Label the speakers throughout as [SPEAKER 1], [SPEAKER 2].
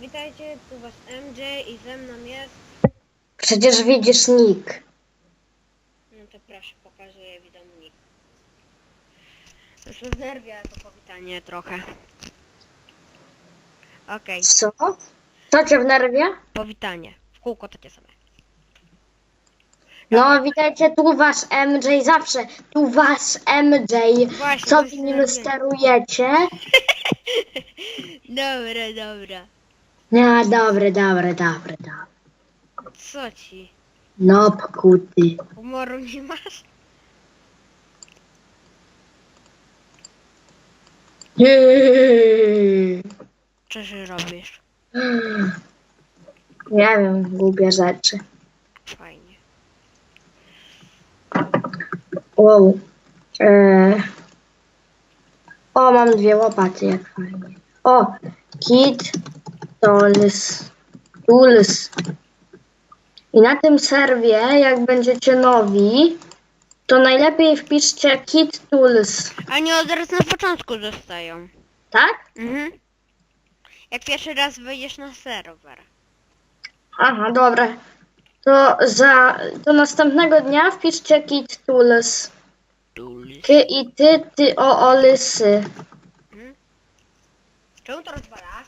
[SPEAKER 1] witajcie, tu was MJ i ze mną jest...
[SPEAKER 2] Przecież widzisz nick.
[SPEAKER 1] No to proszę, pokazuję widomnik. Już zerwia to powitanie trochę. Okej,
[SPEAKER 2] Co? Co cię wnerwia?
[SPEAKER 1] powitanie. W kółko takie same.
[SPEAKER 2] No, witajcie, tu wasz MJ, zawsze tu wasz MJ.
[SPEAKER 1] Właśnie,
[SPEAKER 2] Co
[SPEAKER 1] coś
[SPEAKER 2] wy nim
[SPEAKER 1] zrobiłem.
[SPEAKER 2] sterujecie?
[SPEAKER 1] Dobra, dobra.
[SPEAKER 2] No, dobre, dobre, dobre, dobre.
[SPEAKER 1] Co ci?
[SPEAKER 2] No, pkuty.
[SPEAKER 1] Humoru nie masz?
[SPEAKER 2] Nie
[SPEAKER 1] Co się robisz?
[SPEAKER 2] wiem, głupie rzeczy.
[SPEAKER 1] Fajnie.
[SPEAKER 2] Wow. E... O, mam dwie łopaty, jak fajnie. O, kit, tools, tools. I na tym serwie, jak będziecie nowi, to najlepiej wpiszcie kit tools,
[SPEAKER 1] A nie od razu na początku dostają.
[SPEAKER 2] tak?
[SPEAKER 1] Mhm. Jak pierwszy raz wejdziesz na serwer.
[SPEAKER 2] Aha, dobra. To za, to następnego dnia wpiszcie kit tools. Ty i ty, ty o olysy.
[SPEAKER 1] Czemu to rozwalasz?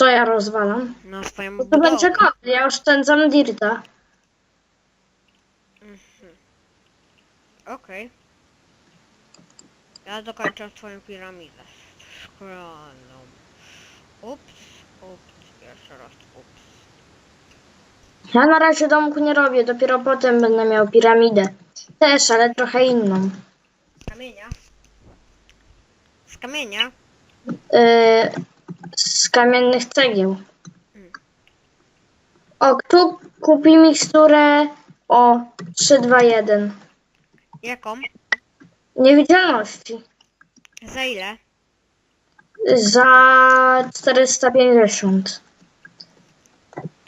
[SPEAKER 2] Co ja rozwalam?
[SPEAKER 1] No swoją
[SPEAKER 2] No to będzie kod, ja oszczędzam dirta.
[SPEAKER 1] Okej. Ja dokończę twoją piramidę. Szklaną. Ups, ups, jeszcze raz, ups.
[SPEAKER 2] Ja na razie domku nie robię, dopiero potem będę miał piramidę. Też, ale trochę inną.
[SPEAKER 1] Z kamienia? Z kamienia?
[SPEAKER 2] Yy, z kamiennych cegieł. O, tu kupi miksturę o 321.
[SPEAKER 1] Jaką?
[SPEAKER 2] Niewidzialności.
[SPEAKER 1] Za ile?
[SPEAKER 2] Za 450.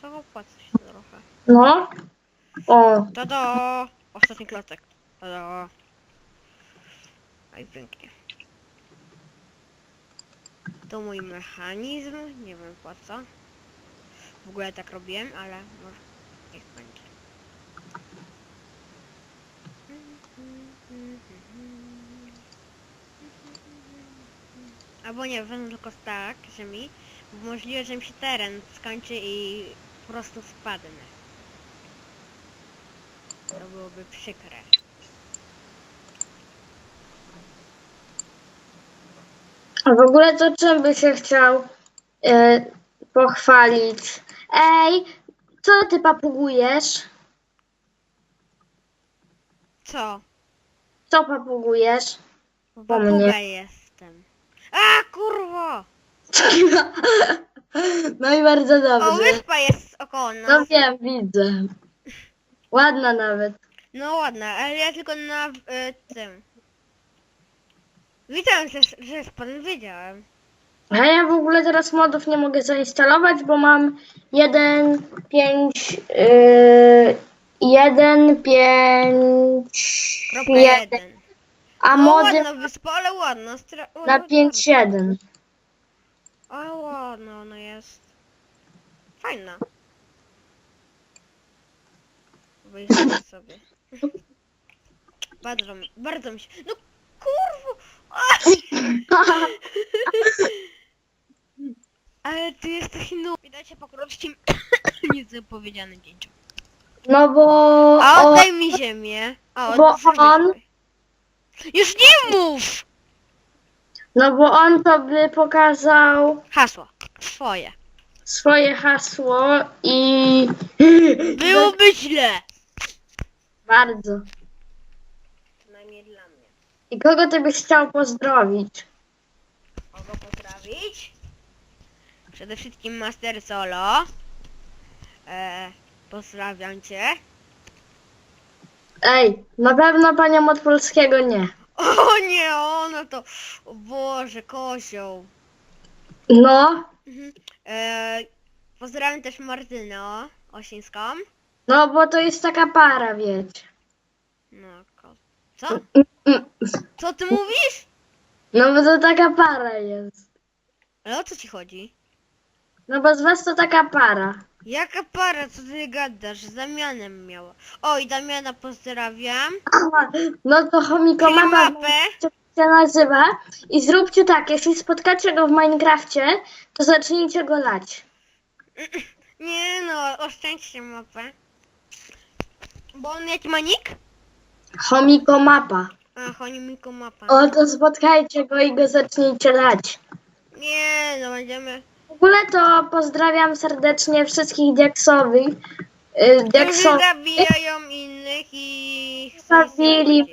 [SPEAKER 1] To opłaca się trochę.
[SPEAKER 2] No. O,
[SPEAKER 1] To do... Ostatni klocek. To do... Aj, pięknie. To mój mechanizm. Nie wiem po co. W ogóle tak robiłem, ale może... Niech będzie. Albo nie, wezmę tylko tak, że mi możliwe, że mi się teren skończy i po prostu spadnę. To byłoby przykre.
[SPEAKER 2] A w ogóle to czym by się chciał yy, pochwalić? Ej, co ty papugujesz?
[SPEAKER 1] Co?
[SPEAKER 2] Co papugujesz? Po mnie.
[SPEAKER 1] Papuga jestem. A kurwo!
[SPEAKER 2] No i bardzo
[SPEAKER 1] O,
[SPEAKER 2] dobrze.
[SPEAKER 1] wyspa jest około nas.
[SPEAKER 2] No wiem, widzę. Ładna nawet.
[SPEAKER 1] No ładna, ale ja tylko na y, tym. Widziałem, że, że spadł, wiedziałem.
[SPEAKER 2] A ja w ogóle teraz modów nie mogę zainstalować, bo mam 1, 5, yy, 1, 5,
[SPEAKER 1] Kropka
[SPEAKER 2] 1,
[SPEAKER 1] jeden.
[SPEAKER 2] a
[SPEAKER 1] No
[SPEAKER 2] mody
[SPEAKER 1] ładna wyspa, ale ładna. Stra... o,
[SPEAKER 2] na
[SPEAKER 1] ładna.
[SPEAKER 2] 5, 7.
[SPEAKER 1] Ale ładna ona jest. Fajna. Wyjrzyj sobie. Bardzo, mi- bardzo mi się... No kurwo! Ale ty jesteś no... Widać po krótkim nic powiedziane zdjęciu.
[SPEAKER 2] No bo
[SPEAKER 1] A
[SPEAKER 2] o,
[SPEAKER 1] oddaj mi ziemię. A,
[SPEAKER 2] Bo
[SPEAKER 1] oddaj
[SPEAKER 2] on-.
[SPEAKER 1] Już nie mów!
[SPEAKER 2] no bo on to by pokazał
[SPEAKER 1] Hasło. Swoje.
[SPEAKER 2] swoje hasło i
[SPEAKER 1] Byłoby źle.
[SPEAKER 2] bardzo. I kogo ty byś chciał pozdrowić?
[SPEAKER 1] Kogo pozdrowić? Przede wszystkim Master Solo. E, pozdrawiam cię.
[SPEAKER 2] Ej, na pewno panią od polskiego nie.
[SPEAKER 1] O nie, ona to... O Boże, kozioł.
[SPEAKER 2] No,
[SPEAKER 1] Mhm. E, pozdrawiam też Martynę Osińską.
[SPEAKER 2] no bo to jest taka para, wiecie.
[SPEAKER 1] No. Co? Co ty mówisz?
[SPEAKER 2] No bo to taka para jest.
[SPEAKER 1] Ale o co ci chodzi?
[SPEAKER 2] No bo z was to taka para.
[SPEAKER 1] Jaka para, co ty gadasz? Z Damianem miała. O, i Damiana pozdrawiam.
[SPEAKER 2] No to chomiko
[SPEAKER 1] Czyli
[SPEAKER 2] mama
[SPEAKER 1] mapę.
[SPEAKER 2] się nazywa. I zróbcie tak, jeśli spotkacie go w Minecrafcie, to zacznijcie go lać.
[SPEAKER 1] Nie no, oszczędźcie mapę. Bo on jaki ma nick?
[SPEAKER 2] Chomiko mapa.
[SPEAKER 1] A, chonimiko mapa.
[SPEAKER 2] O, to spotkajcie go i go zacznijcie lać.
[SPEAKER 1] Nie no, będziemy...
[SPEAKER 2] W ogóle to pozdrawiam serdecznie wszystkich Diaksowych. y,
[SPEAKER 1] Którzy
[SPEAKER 2] Diaksowych.
[SPEAKER 1] zabijają innych i...
[SPEAKER 2] Zabili.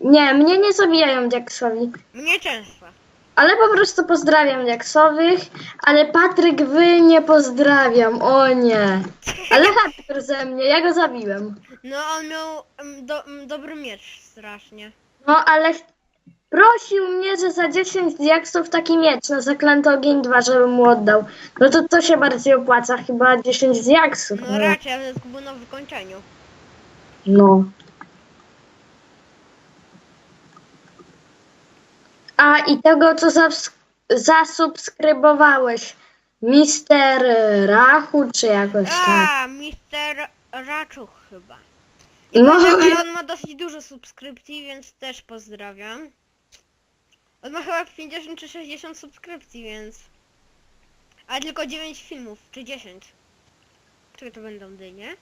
[SPEAKER 2] Nie, mnie nie zabijają Diaksowi.
[SPEAKER 1] Mnie często.
[SPEAKER 2] Ale po prostu pozdrawiam Diaksowych. Ale Patryk, wy nie pozdrawiam. O nie. Ale Patryk ze mnie, ja go zabiłem.
[SPEAKER 1] No, on miał em, do, dobry miecz strasznie.
[SPEAKER 2] No ale ch- prosił mnie, że za 10 diaksów taki miecz na zaklęty ogień 2, żebym mu oddał. No to to się bardziej opłaca, chyba 10 diaksów.
[SPEAKER 1] No raczej, ale to było na wykończeniu.
[SPEAKER 2] no. A i tego, co zabs- zasubskrybowałeś, Mister Rachu, czy jakoś tak.
[SPEAKER 1] A, Mister Raczuch chyba.
[SPEAKER 2] No.
[SPEAKER 1] Ale on ma dosyć dużo subskrypcji, więc też pozdrawiam. On ma chyba 50 czy 60 subskrypcji, więc... A tylko 9 filmów, czy 10. Czego to będą dynie?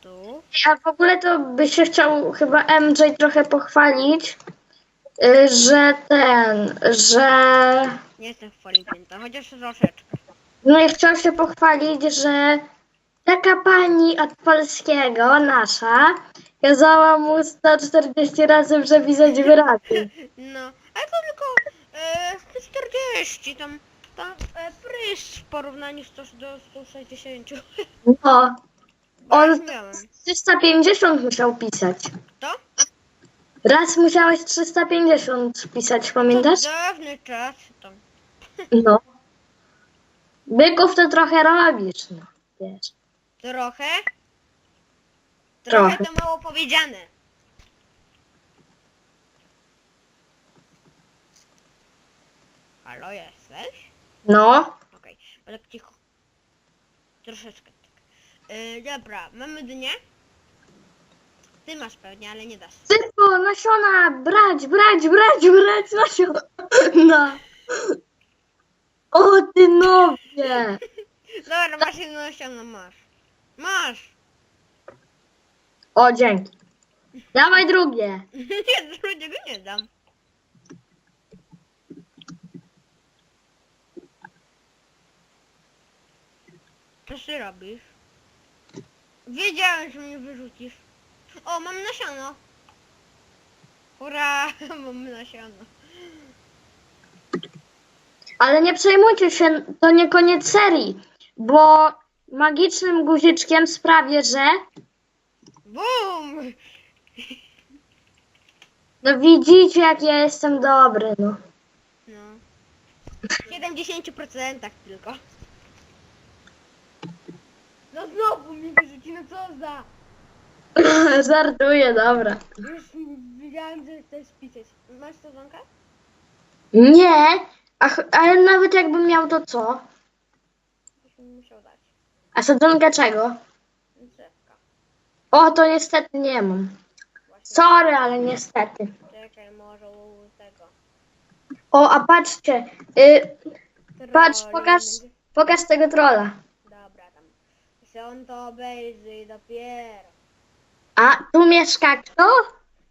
[SPEAKER 1] Tu.
[SPEAKER 2] A w ogóle to by się chciał chyba MJ trochę pochwalić, y, że ten, że
[SPEAKER 1] Nie jestem Polipięta, chociaż troszeczkę.
[SPEAKER 2] no i chciał się pochwalić, że taka pani od polskiego, nasza, kazała mu 140 razy przepisać wyrazy.
[SPEAKER 1] No, ale to tylko e, 140, tam, tam e, prysz w porównaniu z to, do 160.
[SPEAKER 2] No,
[SPEAKER 1] On...
[SPEAKER 2] on
[SPEAKER 1] miałem.
[SPEAKER 2] 350 musiał pisać.
[SPEAKER 1] To?
[SPEAKER 2] Raz musiałeś 350 pisać, pamiętasz?
[SPEAKER 1] To dawny czas tam.
[SPEAKER 2] No. Byków to trochę robisz, no, wiesz.
[SPEAKER 1] Trochę?
[SPEAKER 2] Trochę.
[SPEAKER 1] Trochę to mało powiedziane. Halo, jesteś?
[SPEAKER 2] No,
[SPEAKER 1] Okej, ale cicho. Troszeczkę tak. Yy, dobra, mamy dnie. Ty masz pewnie, ale nie dasz.
[SPEAKER 2] Szybko, nasiona, brać, brać, brać, brać nasiona. No. O ty nowie.
[SPEAKER 1] Dobra, masz jedno nasiono, masz. Masz!
[SPEAKER 2] O, dzięki. Dawaj drugie.
[SPEAKER 1] nie, drugiego nie dam. Co ty robisz? Wiedziałem, że mnie wyrzucisz. O, mam nasiono. Hurra, mam nasiono.
[SPEAKER 2] Ale nie przejmujcie się, to nie koniec serii, bo magicznym guziczkiem sprawię, że
[SPEAKER 1] Bum!
[SPEAKER 2] no widzicie jak ja jestem dobry, no.
[SPEAKER 1] No. W 70% tylko. No znowu mi wyrzuci, no co za...
[SPEAKER 2] Żartuję, dobra.
[SPEAKER 1] Już wiedziałem, że chcesz pisać. Masz sezonkę?
[SPEAKER 2] Nie, ach, ale nawet jakbym miał to co?
[SPEAKER 1] Byś mi musiał dać.
[SPEAKER 2] A sadzonkę czego?
[SPEAKER 1] Drzewka.
[SPEAKER 2] O, to niestety nie mam.
[SPEAKER 1] Właśnie.
[SPEAKER 2] Sorry, ale niestety.
[SPEAKER 1] Czekaj, może u tego.
[SPEAKER 2] O, a patrzcie, y, patrz,
[SPEAKER 1] Trolling.
[SPEAKER 2] pokaż, pokaż tego trolla.
[SPEAKER 1] Dobra, tam. Się on to obejrzy dopiero.
[SPEAKER 2] A tu mieszka kto?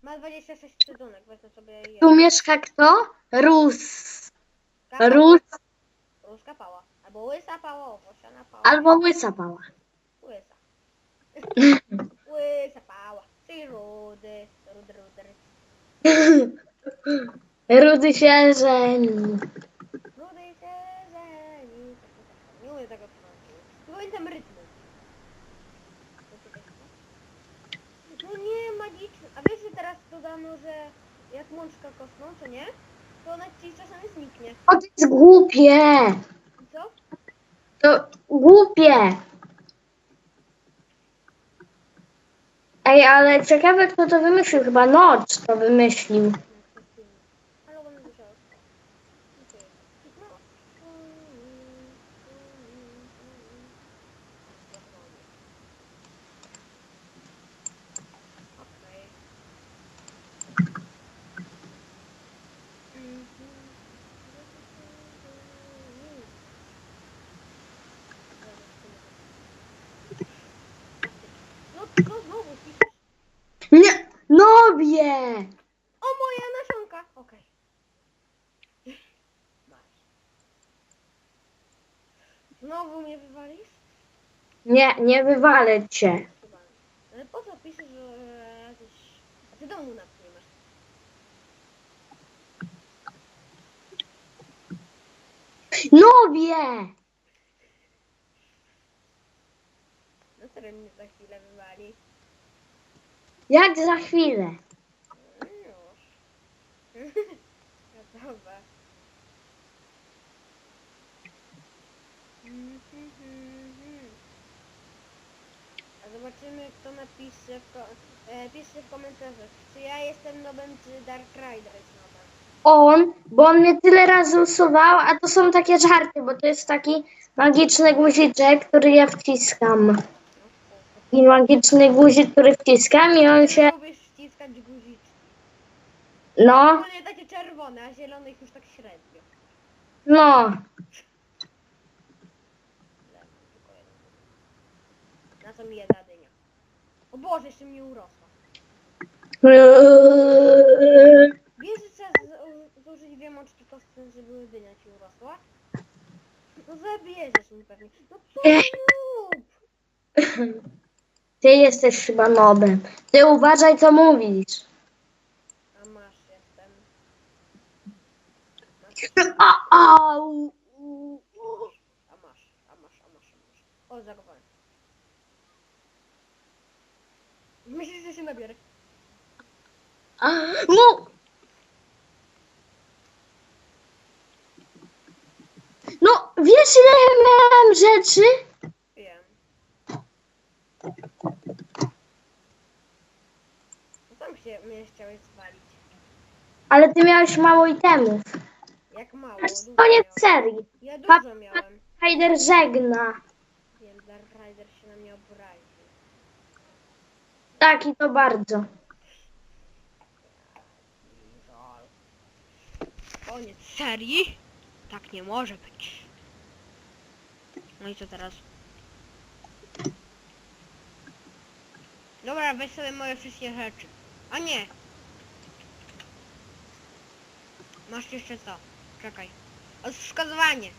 [SPEAKER 1] Ma 26 sezonek, wezmę sobie je.
[SPEAKER 2] Tu mieszka kto? Rus.
[SPEAKER 1] Kapała.
[SPEAKER 2] Rus
[SPEAKER 1] Ruska pała. Albo łysa pała, owłosiona pała.
[SPEAKER 2] albo łysa pała.
[SPEAKER 1] Łysa. łysa pała. Czyli rudy. Rudy, rudy.
[SPEAKER 2] Rudy się żeni.
[SPEAKER 1] Rudy się żeni. Nie umiem tego pamiętam rytmu. No nie, magiczny. A wiesz, że dodano, że jak mączka kosną, to nie? To ona ci czasami zniknie.
[SPEAKER 2] O, to jest głupie.
[SPEAKER 1] Co?
[SPEAKER 2] To głupie. Ej, ale ciekawe kto to wymyślił. Chyba Notch to wymyślił.
[SPEAKER 1] Ale on musiał. No. Znowu mnie wywalisz?
[SPEAKER 2] Nie, nie wywalę cię.
[SPEAKER 1] Ale po co piszesz, że e, jakieś... A ty domu na nie masz.
[SPEAKER 2] No wie!
[SPEAKER 1] No który mnie za chwilę wywali?
[SPEAKER 2] Jak za chwilę.
[SPEAKER 1] No już. Gotowe. A zobaczymy kto napisze w, ko- e, piszcie w komentarzach, czy ja jestem nobem, czy Dark Rider jest nobem.
[SPEAKER 2] On, bo on mnie tyle razy usuwał, a to są takie żarty, bo to jest taki magiczny guziczek, który ja wciskam. I magiczny guzik, który wciskam i on się,
[SPEAKER 1] Lubisz wciskać guziczki.
[SPEAKER 2] no,
[SPEAKER 1] Ogólnie takie czerwone, a zielonych już tak średnio.
[SPEAKER 2] no.
[SPEAKER 1] Jeden. Na mi dynia. O Boże, jeszcze mi urosła. Wiesz, że trzeba z- zużyć dwie mączki kostne, żeby dynia ci urosła? No zabierzesz mi pewnie. No co rób?
[SPEAKER 2] Ty jesteś chyba nobem. Ty uważaj, co mówisz.
[SPEAKER 1] A masz, jestem.
[SPEAKER 2] A, au.
[SPEAKER 1] A masz, a masz, a masz, a masz. O, zagowałem. Myślisz, że się nabiorę?
[SPEAKER 2] No. No, wiesz ile ja miałam rzeczy?
[SPEAKER 1] Wiem. No tam się mnie chciałeś zwalić.
[SPEAKER 2] Ale ty miałeś mało itemów.
[SPEAKER 1] Jak mało,
[SPEAKER 2] Aż
[SPEAKER 1] dużo
[SPEAKER 2] koniec
[SPEAKER 1] miałem.
[SPEAKER 2] serii.
[SPEAKER 1] Ja dużo miałem.
[SPEAKER 2] Spider żegna.
[SPEAKER 1] Wiem, Dark Rider się na mnie obraził.
[SPEAKER 2] Tak i to bardzo.
[SPEAKER 1] Koniec serii? Tak nie może być. No i co teraz? Dobra, weź sobie moje wszystkie rzeczy. A nie! Masz jeszcze co? Czekaj. Odszkodowanie.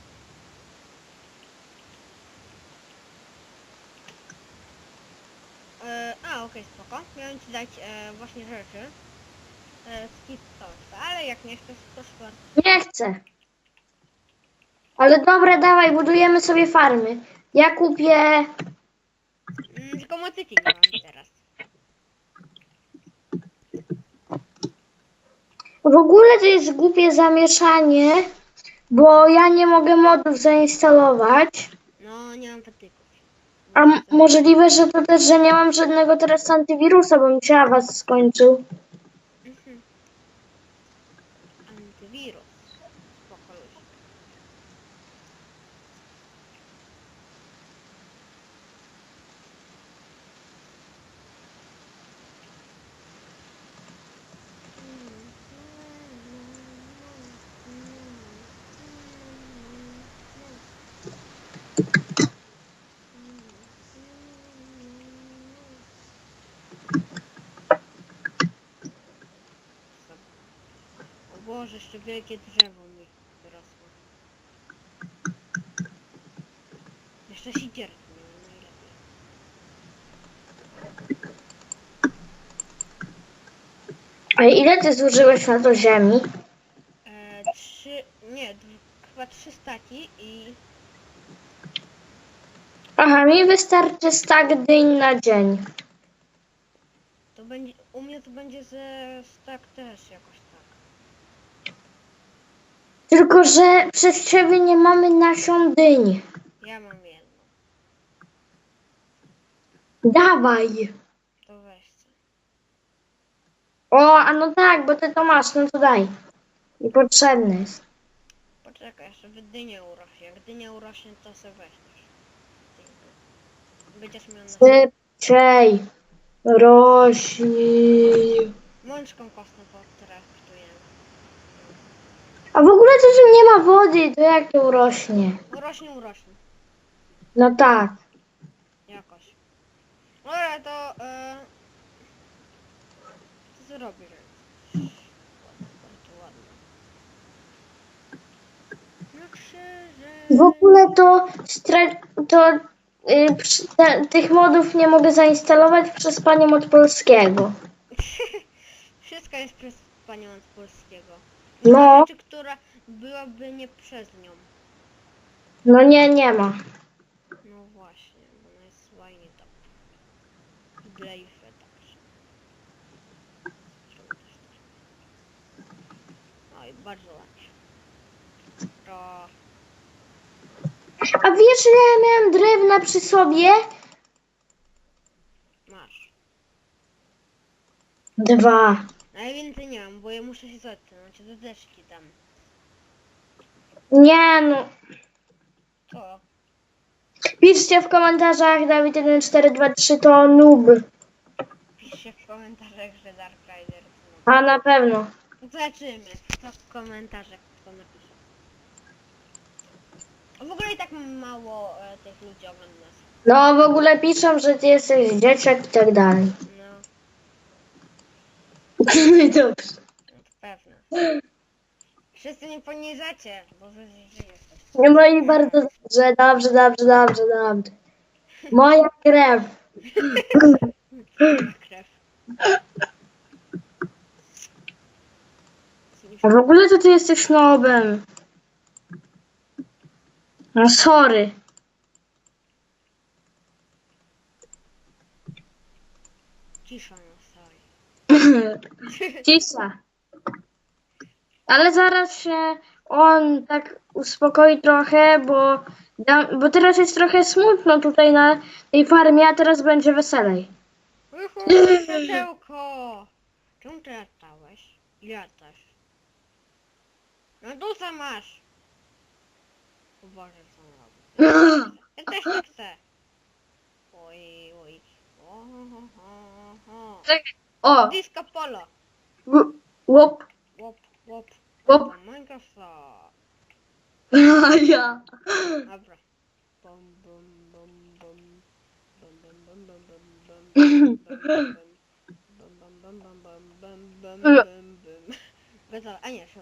[SPEAKER 1] Okej, spoko. Miałem ci dać e, właśnie rzeczy. E, skip to, ale jak nie chcesz, to szkoda.
[SPEAKER 2] Nie chcę. Ale dobra, dawaj, budujemy sobie farmy. Ja kupię.
[SPEAKER 1] Mm, tylko motyki nie mam teraz.
[SPEAKER 2] W ogóle to jest głupie zamieszanie, bo ja nie mogę modów zainstalować.
[SPEAKER 1] No, nie mam.
[SPEAKER 2] A możliwe, że to też, że nie mam żadnego teraz antywirusa, bo mi się was skończył.
[SPEAKER 1] Mhm. Antywirus. Spoko luź. O Boże, jeszcze wielkie drzewo mi wyrosło. Jeszcze najlepiej.
[SPEAKER 2] A ile ty zużyłeś na to ziemi?
[SPEAKER 1] E, trzy, nie, dw- chyba trzy staki i
[SPEAKER 2] Aha, mi wystarczy stak dyń na dzień.
[SPEAKER 1] to będzie, u mnie to będzie ze stak też jakoś.
[SPEAKER 2] Tylko, że przez ciebie nie mamy nasion dyń.
[SPEAKER 1] Ja mam jedno,
[SPEAKER 2] Dawaj.
[SPEAKER 1] to weź co.
[SPEAKER 2] O, a no tak, bo ty to masz, no to daj. I potrzebny jest.
[SPEAKER 1] Poczekaj, żeby dynia urośnie. Jak dynia urośnie, to sobie weźmiesz. Będziesz miał na...
[SPEAKER 2] Szybciej. Rośnij.
[SPEAKER 1] Mączką kostną potraktujemy.
[SPEAKER 2] A w ogóle to, że nie ma wody, to jak to urośnie?
[SPEAKER 1] Urośnie, urośnie.
[SPEAKER 2] No tak.
[SPEAKER 1] Jakoś. Dobra, to... E... Co bardzo. Na krzyże
[SPEAKER 2] W ogóle to, stra- to y, przy- te, tych modów nie mogę zainstalować przez panią od polskiego.
[SPEAKER 1] Wszystko jest przez panią od polskiego.
[SPEAKER 2] No.
[SPEAKER 1] Rzeczy, która byłaby nie przez nią.
[SPEAKER 2] No nie, nie ma.
[SPEAKER 1] No właśnie, bo ona jest zła i nie top. I Blejfę także. Tak? Oj, bardzo ładnie. To...
[SPEAKER 2] A wiesz, że ja miałem drewna przy sobie?
[SPEAKER 1] masz.
[SPEAKER 2] Dwa.
[SPEAKER 1] Najwięcej nie mam, bo ja muszę się zatknąć, do deszki tam.
[SPEAKER 2] Nie no.
[SPEAKER 1] Co?
[SPEAKER 2] Piszcie w komentarzach Dawid1423 to noob.
[SPEAKER 1] Piszcie w komentarzach, że Dark Rider
[SPEAKER 2] A na pewno.
[SPEAKER 1] no. Zobaczymy, co w komentarzach kto napisze. A w ogóle i tak mało e, tych ludzi ogląda nas.
[SPEAKER 2] No w ogóle piszą, że ty jesteś dzieciak i tak dalej.
[SPEAKER 1] No,
[SPEAKER 2] Dobrze.
[SPEAKER 1] no to pewne. Wszyscy mnie poniżacie, bo wy źli jesteście.
[SPEAKER 2] No i bardzo dobrze, dobrze, dobrze, dobrze, dobrze. Moja krew.
[SPEAKER 1] Krew.
[SPEAKER 2] A w ogóle to ty jesteś nobem. No sorry.
[SPEAKER 1] Cisza.
[SPEAKER 2] Cisza. Ale zaraz się on tak uspokoi trochę, bo, bo teraz jest trochę smutno tutaj na tej farmie, a teraz będzie weselej.
[SPEAKER 1] Uhu, światełko! Czemu ty latałeś? I latasz. No dusa masz! O Boże, co on robi? Ja też tak chcę. Oj, oj. O, ho, ho, ho.
[SPEAKER 2] O!
[SPEAKER 1] Disco polo.
[SPEAKER 2] w- Łop!
[SPEAKER 1] Łop, łop.
[SPEAKER 2] Łop!
[SPEAKER 1] Minecraft.
[SPEAKER 2] A ja!
[SPEAKER 1] Dobra. Bum, bum, bum, bum. Bum, bum, bum, bum, bum, bum, bum, bum, bum. Bum, bum, bum, bum, bum, bum, bum, bum, bum. Gotowe. A nie, jest.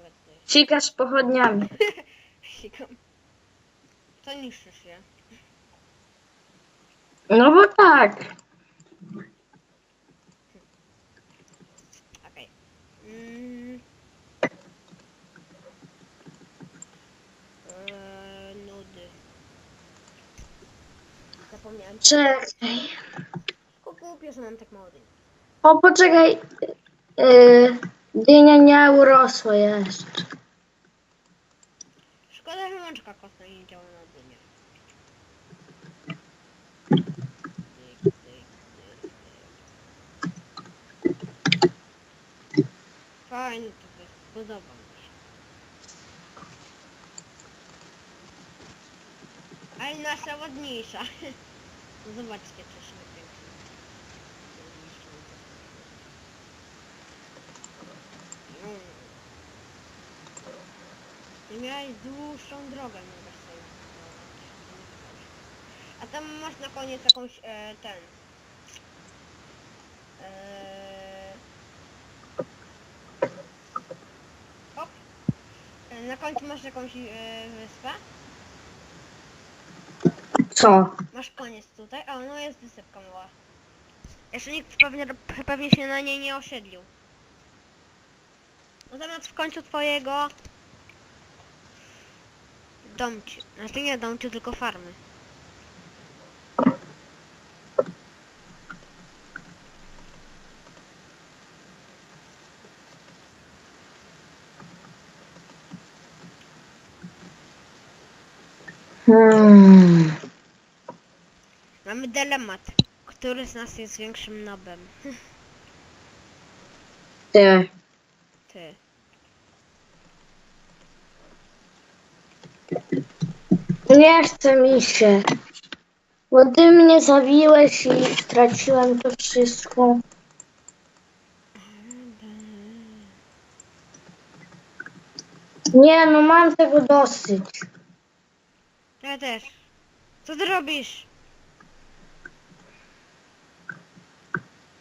[SPEAKER 2] Sikasz pochodniami.
[SPEAKER 1] Sikam. To niszczysz je.
[SPEAKER 2] No bo tak.
[SPEAKER 1] Okej. Mm. Eee, nudy. Zapomniałem.
[SPEAKER 2] Czekaj.
[SPEAKER 1] Kupię, że mam tak mało dni.
[SPEAKER 2] O, poczekaj. Yy, dynia nie urosła jeszcze.
[SPEAKER 1] Szkoda, że łączka kostna nie działa na dynię. Tyk, tyk, tyk, tyk. Fajnie to jest, podoba mi się. Ale nasza ładniejsza. Zobaczcie, coś na piękne. Mm. Ty miałeś dłuższą drogę, wiesz sobie. A tam masz na koniec jakąś e, ten. E, hop. E, na końcu masz jakąś e, wyspę.
[SPEAKER 2] Co?
[SPEAKER 1] Masz koniec tutaj, a no jest wysypka mała. Jeszcze nikt pewnie, pewnie się na niej nie osiedlił. No zamiast w końcu twojego domci, znaczy nie domci, tylko farmy.
[SPEAKER 2] Hmm.
[SPEAKER 1] Dylemat. Który z nas jest większym nobem?
[SPEAKER 2] Ty.
[SPEAKER 1] Ty.
[SPEAKER 2] Nie chce mi się. Bo ty mnie zabiłeś i straciłem to wszystko. Nie no, mam tego dosyć.
[SPEAKER 1] Ja też. Co ty robisz?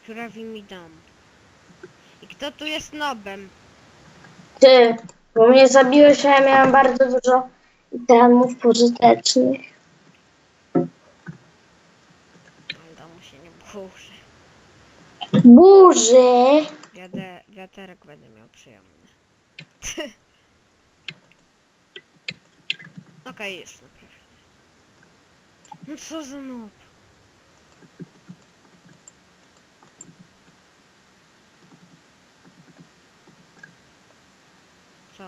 [SPEAKER 1] Prawi mi dom. I kto tu jest nobem?
[SPEAKER 2] Ty, bo mnie zabiłeś, a ja miałem bardzo dużo Itemów pożytecznych.
[SPEAKER 1] Ale domu się nie burzy.
[SPEAKER 2] Burzy!
[SPEAKER 1] Wiadę, wiaterek będę miał przyjemny. Okej, jest naprawdę. No co za noob. Co?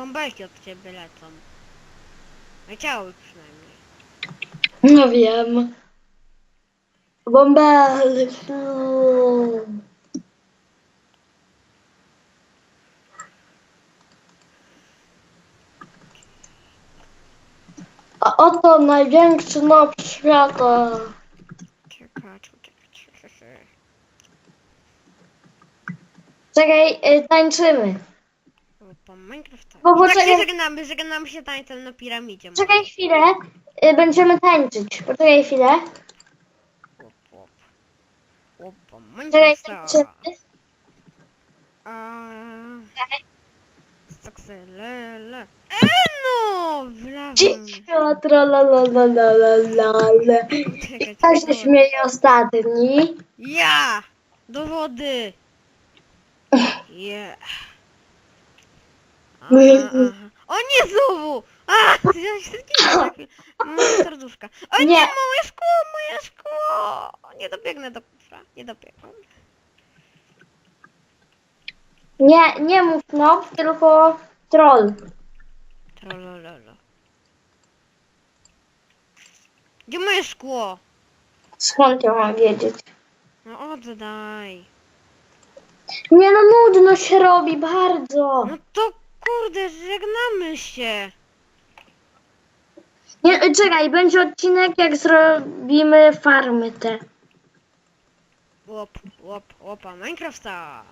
[SPEAKER 1] Bąbelki od ciebie lecą. Leciały przynajmniej.
[SPEAKER 2] No wiem. Bąbelek. A oto największy nob świata.
[SPEAKER 1] Czekać.
[SPEAKER 2] Czekaj, y, tańczymy.
[SPEAKER 1] Opa, Minecraft.
[SPEAKER 2] Bo
[SPEAKER 1] I tak żegnamy, żegnamy się tańcem na piramidzie.
[SPEAKER 2] Czekaj chwilę, y, będziemy tańczyć. Poczekaj chwilę.
[SPEAKER 1] Łop. Opa,
[SPEAKER 2] Czekaj,
[SPEAKER 1] Minecraft.
[SPEAKER 2] tańczymy.
[SPEAKER 1] A... Sakselele. E no! Wlewam.
[SPEAKER 2] Cicho, tralalalala.
[SPEAKER 1] Czekaj,
[SPEAKER 2] Kto się śmieje ostatni?
[SPEAKER 1] Ja! Do wody! Yeah. Aha, aha. O nie znowu! A! Ja się zginę serduszka. O nie,
[SPEAKER 2] Nie.
[SPEAKER 1] moje szkło, moje szkło! Nie dobiegnę do kufra. Nie dobiegnę.
[SPEAKER 2] Nie, nie mów nob, tylko troll.
[SPEAKER 1] Trolololo. Gdzie moje szkło?
[SPEAKER 2] Skąd ja mam wiedzieć?
[SPEAKER 1] No oddaj.
[SPEAKER 2] Nie no, nudno się robi bardzo.
[SPEAKER 1] No to kurde, żegnamy się.
[SPEAKER 2] Nie, czekaj, będzie odcinek jak zrobimy farmy te.
[SPEAKER 1] Łop, łop, łopa Minecrafta.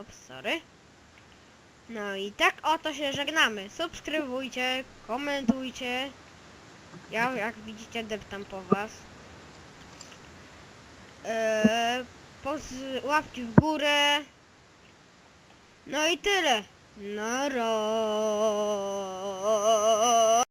[SPEAKER 1] Ops, sorry. No i tak oto się żegnamy. Subskrybujcie, komentujcie. Ja jak widzicie deptam po was. Eee, łapki w górę. No i tyle. Nara.